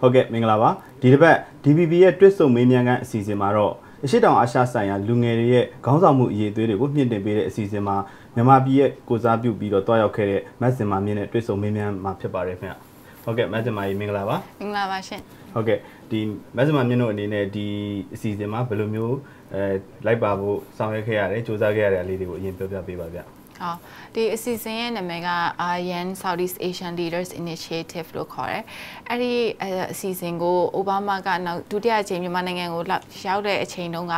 ဟုတ်ကဲ့မင်္ဂလာပါဒီတစ်ပတ် DBB ရဲ့တွစ်ဆုံမေးမြန်းခန်းအစီအစဉ်မှာတော့အရှိတောင်အာရှဆိုင်ရာလူငယ်တွေရဲ့ခေါင်းဆောင်မှုအရေးအသွေးတွေကိုမြင့်တင်ပေးတဲ့အစီအစဉ်မှာမြန်မာပြည်ရဲ့ကိုစားပြုပြီးတော့တွားရောက်ခဲ့တဲ့မတ်စင်မာမြင့်နဲ့တွစ်ဆုံမေးမြန်းမှာဖြစ်ပါတယ်ခင်ဗျဟုတ်ကဲ့မတ်စင်မာကြီးမင်္ဂလာပါမင်္ဂလာပါရှင်ဟုတ်ကဲ့ဒီမတ်စင်မာမြင့်တို့အနေနဲ့ဒီအစီအစဉ်မှာဘယ်လိုမျိုးအဲလိုက်ပါဖို့ဆောင်ရွက်ခဲ့ရတယ်စူးစမ်းခဲ့ရတဲ့အလေးတွေကိုအရင်ပြောပြပေးပါဗျ ဟောဒီအစီအစဉ်ရဲ့နာမည်က ASEAN Southeast Asian Leaders Initiative လို့ခေါ်တယ်။အဲ့ဒီအစီအစဉ်ကိုအိုဘားမားကနောက်ဒုတိယအကြိမ်မြန်မာနိုင်ငံကိုရောက်တဲ့အချိန်တုန်းက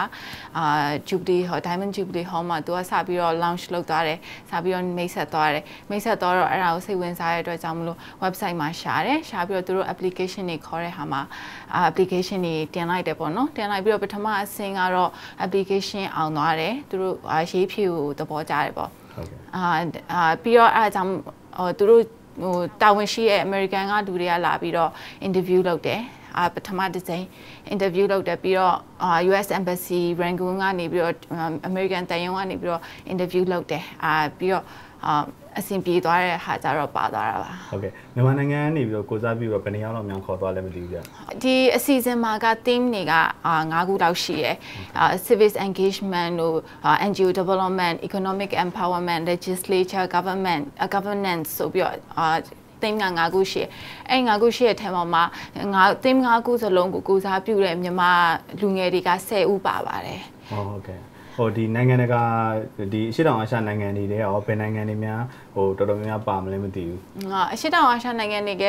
အာ Jubilee Hall Diamond Jubilee Hall မှာသူကစပြီးတော့ launch လုပ်သွားတယ်။စပြီးတော့မိတ်ဆက်သွားတယ်။မိတ်ဆက်သွားတော့အဲ့ဒါကိုစိတ်ဝင်စားတဲ့အတွက်ကြောင့်မလို့ website မှာရှာတယ်။ရှာပြီးတော့သူတို့ application တွေခေါ်တဲ့ဟာမှာ application တွေတင်လိုက်တယ်ပေါ့နော်။တင်လိုက်ပြီးတော့ပထမအဆင့်ကတော့ application အောင်သွားတယ်။သူတို့ရေးဖြူကိုသဘောကျတယ်ပေါ့။ဟုတ်ကဲ့ အာအာပြီးတော့အဲအကြောင်းဟိုသူတို့ဟိုတာဝန်ရှိရဲ့ American ကလူတွေကလာပြီးတော့ interview လုပ်တယ်အာပထမတစ်ကြိမ် interview လုပ်တယ်ပြီးတော့အာ US Embassy Rangoon ကနေပြီးတော့ American တန်ယုံကနေပြီးတော့ interview လုပ်တယ်အာပြီးတော့ အာအဆင်ပြေသွားတဲ့ဟာကြတော့ပါသွားတာပါဟုတ်ကဲ့မြန်မာနိုင်ငံကနေပြီးတော့ကိုစားပြီးတော့ဘယ်နေရာလောက်များခေါ်သွားလဲမသိဘူးဗျဒီအစီအစဉ်မှာက theme တွေကအာ၅ခုလောက်ရှိရယ်အာ civic engagement တို့ NGO development economic empowerment legislature government governance ဆိုပြီးတော့အာသိမ်းငါ၅ခုရှိအဲ့၅ခုရှိတဲ့ထဲမှာမှာငါသိမ်း၅ခုစလုံးကိုကိုစားပြုတဲ့မြန်မာလူငယ်တွေက10ဦးပါပါတယ်ဟုတ်ကဲ့ ဟိုဒီနိုင်ငံတကာဒီအရှိတောင်အာရှနိုင်ငံတွေတဲ့ရောဘယ်နိုင်ငံတွေများဟိုတော်တော်များများပါမလဲမသိဘူး။ဟာအရှိတောင်အာရှနိုင်ငံတွေက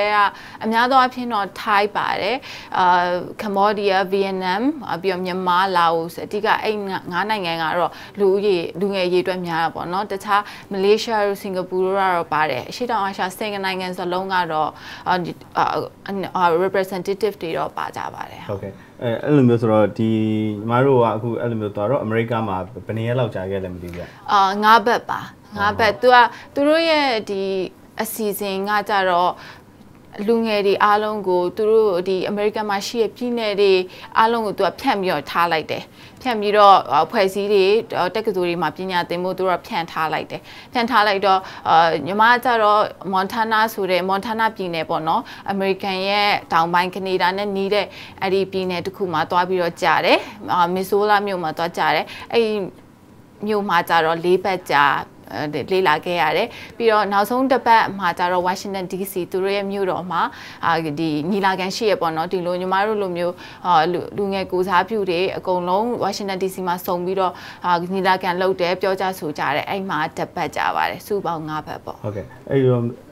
အများသောအားဖြင့်တော့ Thai ပါတယ်။အာ Cambodia, Vietnam ပြီးတော့မြန်မာ၊လာအိုအဓိကအဲ့ငါးနိုင်ငံကတော့လူဦးရေလူငယ်ရေးအတွက်များတာပေါ့နော်။တခြား Malaysia တို့ Singapore တို့ကတော့ပါတယ်။အရှိတောင်အာရှစင်နိုင်ငံစလုံးကတော့အာ representative တွေတော့ပါကြပါတယ်။ဟုတ်ကဲ့။ အဲအဲ့လိုမျိုးဆိုတော့ဒီညီမတို့ကအခုအဲ့လိုမျိုးသွားတော့အမေရိကမှာဘယ်နှစ်ရက်လောက်ကြာခဲ့လဲမသိဘူး။အာငါးဘက်ပါငါးဘက်သူကသူတို့ရဲ့ဒီအစီအစဉ်ကကြတော့ လူငယ်တွေအားလုံးကိုသူတို့ဒီအမေရိကန်မှာရှိတဲ့ပြည်နယ်တွေအားလုံးကိုသူကဖြန့်ပြီးတော့ထားလိုက်တယ်ဖြန့်ပြီးတော့ဖွဲ့စည်းတွေတက္ကသိုလ်တွေမှာပညာသင်ဖို့သူတို့ကဖြန့်ထားလိုက်တယ်ဖြန့်ထားလိုက်တော့အာညီမကြတော့မွန်တာနာဆိုတဲ့မွန်တာနာပြည်နယ်ပေါ့နော်အမေရိကန်ရဲ့တောင်ပိုင်းကနေဒါနဲ့နီးတဲ့အဲ့ဒီပြည်နယ်တစ်ခုမှာသွားပြီးတော့ကြာတယ်မစ်ဆိုလာမြို့မှာသွားကြာတယ်အဲ့ဒီမြို့မှာကြတော့၄ဘက်ကြာ လေ့လာခဲ့ရတယ်ပြီးတော့နောက်ဆုံးတစ်ပတ်မှာကျတော့ Washington DC သူတို့ရဲ့မြို့တော်မှာအာဒီညီလာခံရှိရပေါ့နော်ဒီလိုညီမတို့လိုမျိုးအာလူငယ်ကိုစားပြုတွေအကုန်လုံး Washington DC မှာစုံပြီးတော့အာညီလာခံလုပ်တယ်ပြောကြဆိုကြတယ်အဲ့မှာတစ်ပတ်ကြပါတယ်စုပေါင်း၅ပတ်ပေါ့ဟုတ်ကဲ့အဲ့ဒီ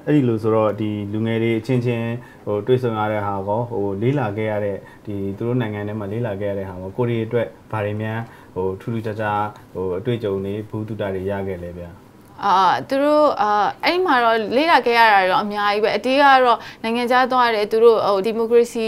အဲ့ဒီလိုဆိုတော့ဒီလူငယ်တွေအချင်းချင်းဟိုတွေ့ဆုံရတဲ့ဟာကောဟိုလေးလာခဲ့ရတဲ့ဒီသူတို့နိုင်ငံထဲမှာလေးလာခဲ့ရတဲ့ဟာကောကိုရီအတွက်ဗာတွေများဟိုထူးထူးခြားခြားဟိုအတွေ့အကြုံတွေဘူးတူတာတွေရခဲ့လဲဗျာ အာသူတို့အာအဲ့မှာတော့လေ့လာခဲ့ရတာတော့အများကြီးပဲအတေးကတော့နိုင်ငံခြားသွားတယ်သူတို့ဟိုဒီမိုကရေစီ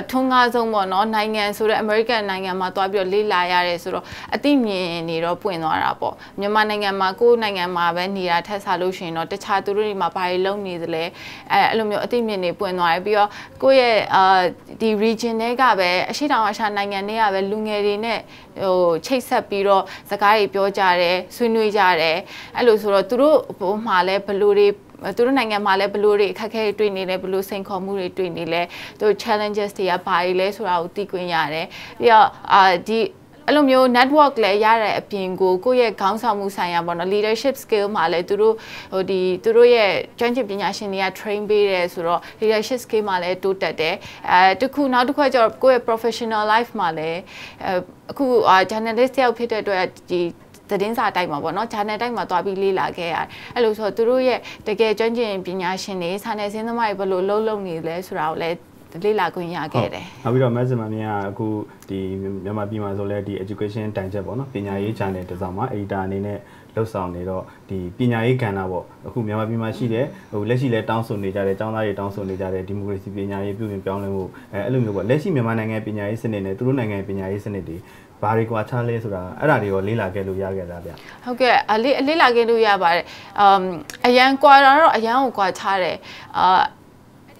အထွန်းကားဆုံးပေါ့နော်နိုင်ငံဆိုတော့ American နိုင်ငံမှာသွားပြီးတော့လေ့လာရတယ်ဆိုတော့အသိမြင်နေတော့ပွင့်သွားတာပေါ့မြန်မာနိုင်ငံမှာကိုယ်နိုင်ငံမှာပဲနေတာထက်စားလို့ရှိရင်တော့တခြားသူတို့တွေမှာဘာတွေလုပ်နေသလဲအဲအဲ့လိုမျိုးအသိမြင်နေပွင့်သွားတယ်ပြီးတော့ကိုယ့်ရဲ့အာဒီ region တွေကပဲအရှိတောင်အာရှနိုင်ငံတွေကပဲလူငယ်တွေနဲ့ဟိုချိတ်ဆက်ပြီးတော့စကားတွေပြောကြတယ်ဆွေးနွေးကြတယ်အဲ့လိုဆိုတော့သူတို့ဘိုးမှာလည်းဘလို့တွေသူတို့နိုင်ငံမှာလည်းဘလို့တွေအခက်အခဲတွေတွေ့နေလဲဘလို့စိန်ခေါ်မှုတွေတွေ့နေလဲသူ challenges တွေကဘာတွေလဲဆိုတာကိုသိခွင့်ရတယ်ပြီးတော့အာဒီ အဲ့လိုမျိုး network လည်းရတဲ့အပြင်ကိုကိုယ့်ရဲ့ခေါင်းဆောင်မှုဆိုင်ရာပေါ့နော် leadership skill မှာလည်းသူတို့ဟိုဒီသူတို့ရဲ့ကျွမ်းကျင်ပညာရှင်တွေက train ပေးတယ်ဆိုတော့ leadership skill မှာလည်းတိုးတက်တယ်အဲတခုနောက်တစ်ခုကျတော့ကိုယ့်ရဲ့ professional life မှာလည်းအခု journalist တယောက်ဖြစ်တဲ့အတွက်ဒီသတင်းစာတိုက်မှာပေါ့နော်ဂျာနယ်တိုက်မှာသွားပြီးလေ့လာခဲ့ရတယ်အဲ့လိုဆိုတော့သူတို့ရဲ့တကယ်ကျွမ်းကျင်ပညာရှင်တွေစာနယ်ဇင်းသမားတွေဘယ်လိုလှုပ်လှုပ်နေလဲဆိုတာကိုလည်း လေ့လာခွင့်ရခဲ့တယ်။နောက်ပြီးတော့မက်ဆင်မမြင်ကအခုဒီမြန်မာပြည်မှာဆိုလဲဒီ education တိုင်ချက်ပေါ့နော်ပညာရေး channel တစ်စောင်မှာ editor အနေနဲ့လှုပ်ဆောင်နေတော့ဒီပညာရေးကဏ္ဍပေါ့အခုမြန်မာပြည်မှာရှိတဲ့ဟိုလက်ရှိလဲတောင်းဆိုနေကြတဲ့ចောင်းသားတွေတောင်းဆိုနေကြတဲ့ဒီမိုကရေစီပညာရေးပြုပြင်ပြောင်းလဲမှုအဲအဲ့လိုမျိုးပေါ့လက်ရှိမြန်မာနိုင်ငံပညာရေးစနစ်နဲ့သူတို့နိုင်ငံပညာရေးစနစ်တွေဘာတွေကွာခြားလဲဆိုတာအဲ့ဒါတွေရောလေးလာခဲ့လို့ရခဲ့တာဗျဟုတ်ကဲ့အလေးလေးလာခဲ့လို့ရပါတယ်အမ်အရန်ကွာတော့အရန်ကိုကွာခြားတယ်အာ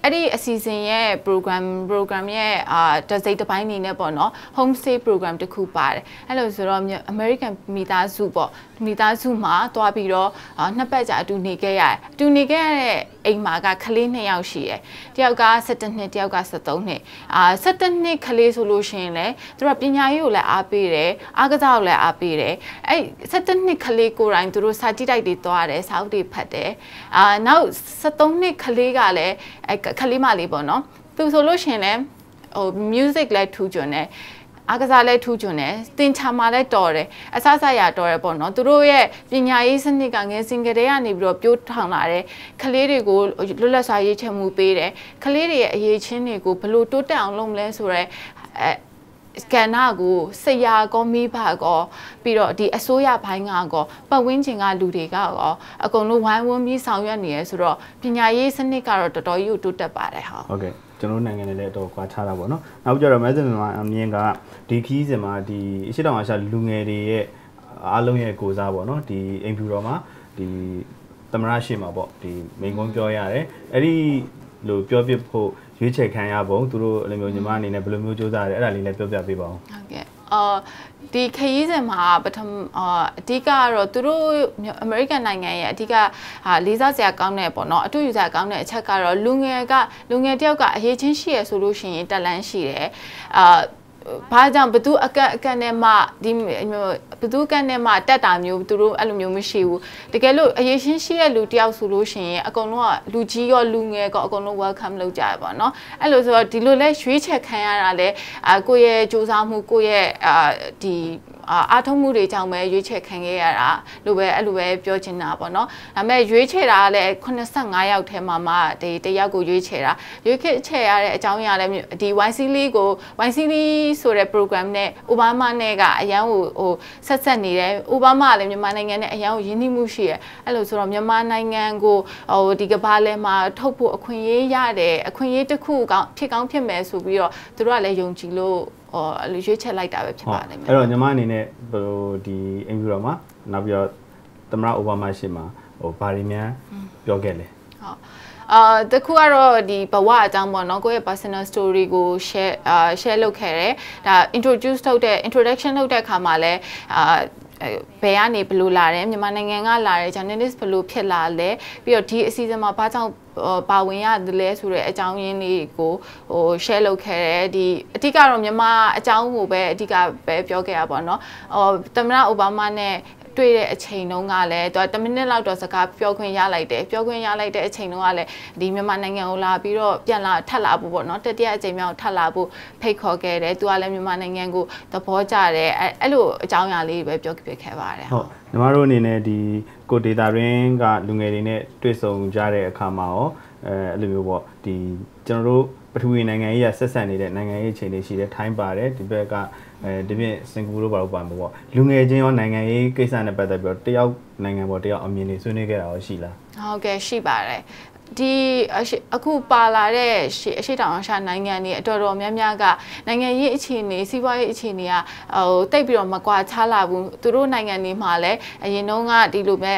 အဲ့ဒီအစီအစဉ်ရဲ့ program program ရဲ့အာတစိတ်တစ်ပိုင်းနေနဲ့ပေါ့နော် home stay program တစ်ခုပါတယ်အဲ့လိုဆိုတော့ American မိသားစုပေါ့မိသားစုမှာတွားပြီးတော့နှစ်ပတ်ကြာအတူနေခဲ့ရတယ်အတူနေခဲ့ရတဲ့ အိမ်မှာကကလေး2ယောက်ရှိတယ်တယောက်က17နှစ်တယောက်က73နှစ်အာ17နှစ်ကလေးဆိုလို့ရှိရင်လည်းသူတို့ပညာရေးကိုလည်းအားပေးတယ်အားကစားကိုလည်းအားပေးတယ်အဲ့17နှစ်ကလေးကိုယ်တိုင်သူတို့စာကြည့်တိုက်တွေသွားတယ်စာအုပ်တွေဖတ်တယ်အာနောက်73နှစ်ကလေးကလည်းအဲ့ကလေးမလေးပေါ့နော်သူဆိုလို့ရှိရင်လည်းဟို music လည်းထူးချွန်တယ် အားကစားလဲထူးချွန်တယ်တင်ချာမှာလဲတော်တယ်အဆဆရတော်တယ်ပေါ့နော်သူတို့ရဲ့ပညာရေးစနစ်ကငယ်စဉ်ကတည်းကနေပြီးတော့ပြိုးထောင်လာတဲ့ကလေးတွေကိုလွတ်လပ်စွာရေးချမှုပေးတယ်ကလေးတွေရဲ့အရေးချင်းတွေကိုဘလို့တိုးတက်အောင်လုပ်မလဲဆိုတော့အဲစကန်နာကိုဆရာကောမိဘကောပြီးတော့ဒီအစိုးရဘိုင်းကကောပတ်ဝန်းကျင်ကလူတွေကကောအကုန်လုံးဝိုင်းဝန်းပြီးဆောင်ရွက်နေရဆိုတော့ပညာရေးစနစ်ကတော့တော်တော်ကြီးကိုတိုးတက်ပါတယ်ဟာဟုတ်ကဲ့ ကျွန်တော်နိုင်ငံနဲ့လည်းအတော်ကွာခြားတာပေါ့နော်နောက်ကြတော့မဲစင်မှာအမြင်ကဒီခီးစင်မှာဒီအရှိတောင်အာရှလူငယ်တွေရဲ့အားလုံးရဲ့ကိုစားပေါ့နော်ဒီအင်ဖြူတော်မှာဒီသမရရှိမှာပေါ့ဒီမိန်ကုန်းပြောရတယ်အဲ့ဒီလိုပြောပြဖို့ရွေးချယ်ခံရပုံသူတို့အဲ့လိုမျိုးညီမအနေနဲ့ဘယ်လိုမျိုးစူးစမ်းရတယ်အဲ့ဒါလေးလည်းပြောပြပေးပါဦးဟုတ်ကဲ့ အာဒီခရီးစဉ်မှာပထမအာအဓိကကတော့သူတို့အမေရိကန်နိုင်ငံရဲ့အဓိကဟာလေးစားစရာကောင်းတဲ့ပေါ့နော်အတူယူစရာကောင်းတဲ့အချက်ကတော့လူငယ်ကလူငယ်တယောက်ကအရေးချင်းရှိရဆိုလို့ရှိရင်တက်လန်းရှိတယ်အာ ဘာကြောင့်ဘသူအကက်အကက်နဲ့မှဒီဘသူကက်နဲ့မှတက်တာမျိုးသူတို့အဲ့လိုမျိုးမရှိဘူးတကယ်လို့အရေးရှင်းရှိတဲ့လူတယောက်ဆိုလို့ရှိရင်အကုန်လုံးကလူကြီးရောလူငယ်ကောအကုန်လုံး welcome လုပ်ကြရပါတော့အဲ့လိုဆိုတော့ဒီလိုလဲရွေးချယ်ခံရတာလဲအာကိုယ့်ရဲ့စူးစမ်းမှုကိုယ့်ရဲ့အာဒီအားထုတ်မှုတွေကြောင့်ပဲရွေးချယ်ခံခဲ့ရတာလို့ပဲအဲ့လိုပဲပြောချင်တာပေါ့နော်ဒါပေမဲ့ရွေးချယ်တာကလည်း85ယောက်ထဲမှာမှဒီတယောက်ကိုရွေးချယ်တာရွေးချယ်ရတဲ့အကြောင်းအရာလည်းဒီ YC လေးကို YC လေးဆိုတဲ့ program နဲ့အိုဘားမားနဲ့ကအရန်ကိုဟိုဆက်ဆက်နေတယ်အိုဘားမားကလည်းမြန်မာနိုင်ငံနဲ့အရန်ကိုယဉ်ကျေးမှုရှိရအဲ့လိုဆိုတော့မြန်မာနိုင်ငံကိုဟိုဒီကဘာလဲမှာထုတ်ဖို့အခွင့်အရေးရတယ်အခွင့်အရေးတစ်ခုကောင်းဖြစ်ကောင်းဖြစ်မယ်ဆိုပြီးတော့သူတို့ကလည်းယုံကြည်လို့ ဟောအဲ့လိုရွေးချက်လိုက်တာပဲဖြစ်ပါလိမ့်မယ်အဲ့တော့ညီမအနေနဲ့ဟိုဒီအင်ဖြူတော်မှာနောက်ပြီးတော့သမရအိုဘားမားရှိမှာဟိုဘာတွေများပြောခဲ့လဲဟုတ်အာတခုကတော့ဒီဘဝအကြောင်းပေါ့နော်ကိုယ့်ရဲ့ personal story ကို share အာ share လုပ်ခဲ့တယ်ဒါ introduce လုပ်တဲ့ introduction လုပ်တဲ့အခါမှာလည်းအာ ဘယ်ကနေဘယ်လိုလာတယ်မြန်မာနိုင်ငံကလာတယ် journalist ဘယ်လိုဖြစ်လာလဲပြီးတော့ဒီအစီအစဉ်မှာဘာကြောင့်ပါဝင်ရတယ်လဲဆိုတဲ့အကြောင်းရင်းလေးကိုဟို share လုပ်ခဲ့တယ်ဒီအဓိကတော့မြန်မာအကြောင်းကိုပဲအဓိကပဲပြောခဲ့ရပါတော့ဟောသမ္မတအိုဘားမားနဲ့ တွေ့တဲ့အချိန်တုန်းကလည်းသူက10မိနစ်လောက်တော့စကားပြောခွင့်ရလိုက်တယ်ပြောခွင့်ရလိုက်တဲ့အချိန်တုန်းကလည်းဒီမြန်မာနိုင်ငံကိုလာပြီးတော့ပြန်လာထပ်လာဖို့ပေါ့နော်တတိယအချိန်မြောက်ထပ်လာဖို့ဖိတ်ခေါ်ခဲ့တယ်သူကလည်းမြန်မာနိုင်ငံကိုသဘောကျတယ်အဲအဲ့လိုအကြောင်းအရာလေးပဲပြောပြခဲ့ပါတယ်ဟုတ်ညီမတို့အနေနဲ့ဒီကိုဒေတာရင်းကလူငယ်တွေနဲ့တွေ့ဆုံကြတဲ့အခါမှာရောအဲအဲ့လိုမျိုးပေါ့ဒီကျွန်တော်တို့ ပထဝီနိုင်ငံရေးရဆက်ဆက်နေတဲ့နိုင်ငံရေးအခြေအနေရှိတယ်ထိုင်းပါတယ်ဒီဘက်ကအဲဒီပြင်စင်ကာပူတို့ဘာလို့ပါမှာပေါ့လူငယ်ချင်းရောနိုင်ငံရေးကိစ္စနဲ့ပတ်သက်ပြီးတော့တယောက်နိုင်ငံပေါ်တယောက်အမြင်တွေဆွေးနွေးခဲ့တာရောရှိလားဟုတ်ကဲ့ရှိပါတယ်ဒီအခုပါလာတဲ့အရှိတောင်အာရှနိုင်ငံတွေအတော်တော်များများကနိုင်ငံရေးအခြေအနေစီးပွားရေးအခြေအနေကဟိုတိတ်ပြီးတော့မကွာခြားလာဘူးသူတို့နိုင်ငံတွေမှာလည်းအရင်တုန်းကဒီလိုပဲ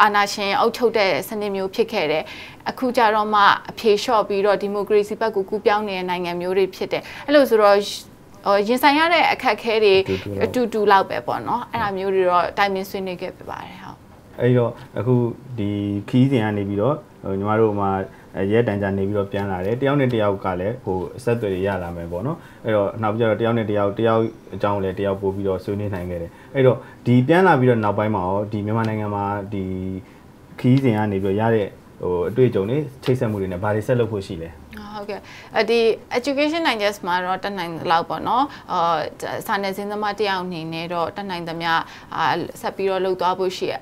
အာနာရှင်အုပ်ချုပ်တဲ့စနစ်မျိုးဖြစ်ခဲ့တယ်အခုကြတော့မှအဖြေလျှော့ပြီးတော့ဒီမိုကရေစီဘက်ကိုကူးပြောင်းနေတဲ့နိုင်ငံမျိုးတွေဖြစ်တယ်အဲ့လိုဆိုတော့ဟိုရင်ဆိုင်ရတဲ့အခက်အခဲတွေအတူတူလောက်ပဲပေါ့နော်အဲ့ဒါမျိုးတွေတော့တိုင်ပင်ဆွေးနွေးခဲ့ပြပါတယ်ဟုတ်အဲ့တော့အခုဒီခီးစဉ်ကနေပြီးတော့ဟိုညီမတို့မှာ ရဲတန်ကြနေပြီးတော့ပြန်လာတယ်တယောက်နဲ့တယောက်ကလည်းဟိုအဆက်အသွယ်တွေရလာမယ်ပေါ့နော်အဲ့တော့နောက်ပြီးတော့တယောက်နဲ့တယောက်တယောက်အကြောင်းလည်းတယောက်ပို့ပြီးတော့ဆွေးနွေးနိုင်ခဲ့တယ်အဲ့တော့ဒီပြန်လာပြီးတော့နောက်ပိုင်းမှာရောဒီမြန်မာနိုင်ငံမှာဒီခီးစဉ်ကနေပြီးတော့ရတဲ့ဟိုအတွေ့အကြုံတွေချိတ်ဆက်မှုတွေနဲ့ဘာတွေဆက်လုပ်ဖို့ရှိလဲဟုတ်ကဲ့အဒီ education digest မှာတော့တက်နိုင်လောက်ပေါ့နော်အာစာနယ်ဇင်းသမားတယောက်အနေနဲ့တော့တက်နိုင်သမျှအာဆက်ပြီးတော့လှုပ်သွားဖို့ရှိရ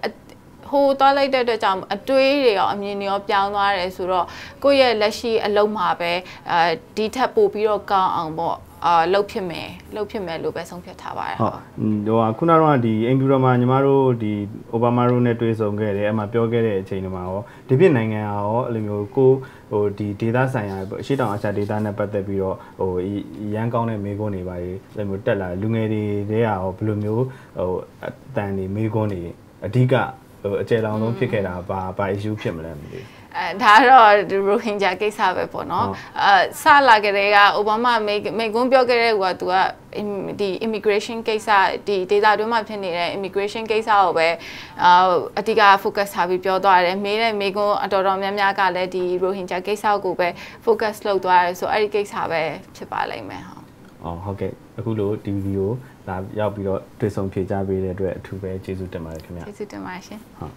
ဟိုသွားလိုက်တဲ့အတွက်ကြောင့်အတွေးတွေရောအမြင်တွေရောပြောင်းသွားတယ်ဆိုတော့ကိုယ့်ရဲ့လက်ရှိအလုံးမှာပဲအဲဒီထက်ပိုပြီးတော့ကောင်းအောင်ပေါ့အာလှုပ်ဖြစ်မယ်လှုပ်ဖြစ်မယ်လို့ပဲဆုံးဖြတ်ထားပါတယ်ဟုတ်ဟိုခုနကတော့ဒီအင်ဖြူတော်မှာညီမတို့ဒီအိုဘားမားတို့နဲ့တွေ့ဆုံခဲ့တယ်အမှပြောခဲ့တဲ့အချိန်တွေမှာရောဒီပြစ်နိုင်ငံရောအဲ့လိုမျိုးကိုဟိုဒီဒေတာဆိုင်ရာအရှိတောင်အချာဒေတာနဲ့ပတ်သက်ပြီးတော့ဟိုရန်ကောင်းတဲ့မေးခွန်းတွေပါလေအဲ့လိုမျိုးတက်လာလူငယ်တွေတွေကရောဘယ်လိုမျိုးဟိုအတန်တွေမေးခွန်းတွေအဓိက ဟိုအကျယ်လောင်ဆုံးဖြစ်ခဲ့တာဘာဘာ issue ဖြစ်မလဲမသိဘူးအဲဒါကတော့ရိုဟင်ဂျာကိစ္စပဲပေါ့နော်အဲစလာကြတဲ့ကအိုဘားမားမေမေကွန်းပြောခဲ့တဲ့ဟိုကသူကဒီ immigration ကိစ္စဒီဒေသတွင်းမှာဖြစ်နေတဲ့ immigration ကိစ္စကိုပဲအာအဓိက focus ထားပြီးပြောသွားတယ်မေးတဲ့မေကွန်းအတော်တော်များများကလည်းဒီရိုဟင်ဂျာကိစ္စကိုပဲ focus လုပ်သွားတယ်ဆိုအဲ့ဒီကိစ္စပဲဖြစ်ပါလိမ့်မယ်ဟုတ် အော်ဟုတ်ကဲ့အခုလိုဒီဗီဒီယိုလာရောက်ပြီးတော့တွေ့ဆုံဖြေကြားပေးတဲ့အတွက်အထူးပဲကျေးဇူးတင်ပါတယ်ခင်ဗျာကျေးဇူးတင်ပါတယ်ရှင်ဟုတ်